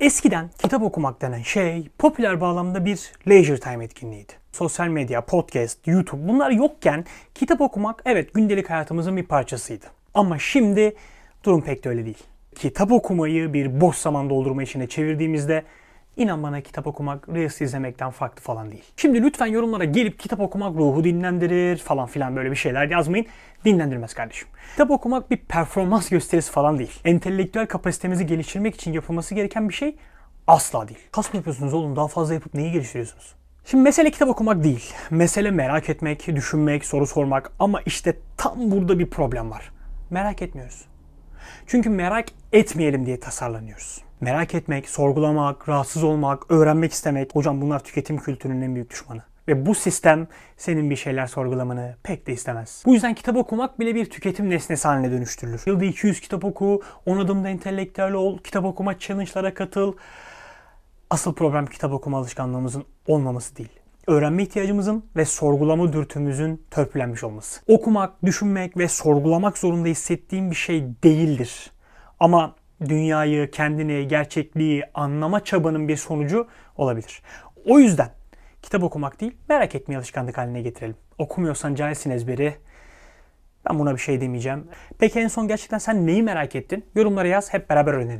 Eskiden kitap okumak denen şey popüler bağlamda bir leisure time etkinliğiydi. Sosyal medya, podcast, YouTube bunlar yokken kitap okumak evet gündelik hayatımızın bir parçasıydı. Ama şimdi durum pek de öyle değil. Kitap okumayı bir boş zaman doldurma işine çevirdiğimizde inan bana kitap okumak Reels izlemekten farklı falan değil. Şimdi lütfen yorumlara gelip kitap okumak ruhu dinlendirir falan filan böyle bir şeyler yazmayın. Dinlendirmez kardeşim. Kitap okumak bir performans gösterisi falan değil. Entelektüel kapasitemizi geliştirmek için yapılması gereken bir şey asla değil. Kas mı yapıyorsunuz oğlum? Daha fazla yapıp neyi geliştiriyorsunuz? Şimdi mesele kitap okumak değil. Mesele merak etmek, düşünmek, soru sormak ama işte tam burada bir problem var. Merak etmiyoruz. Çünkü merak etmeyelim diye tasarlanıyoruz. Merak etmek, sorgulamak, rahatsız olmak, öğrenmek istemek. Hocam bunlar tüketim kültürünün en büyük düşmanı. Ve bu sistem senin bir şeyler sorgulamanı pek de istemez. Bu yüzden kitap okumak bile bir tüketim nesnesi haline dönüştürülür. Yılda 200 kitap oku, 10 adımda entelektüel ol, kitap okuma challenge'lara katıl. Asıl problem kitap okuma alışkanlığımızın olmaması değil. Öğrenme ihtiyacımızın ve sorgulama dürtümüzün törpülenmiş olması. Okumak, düşünmek ve sorgulamak zorunda hissettiğim bir şey değildir. Ama dünyayı, kendini, gerçekliği anlama çabanın bir sonucu olabilir. O yüzden kitap okumak değil, merak etmeyi alışkanlık haline getirelim. Okumuyorsan cahilsin ezberi. Ben buna bir şey demeyeceğim. Peki en son gerçekten sen neyi merak ettin? Yorumlara yaz, hep beraber öğrenelim.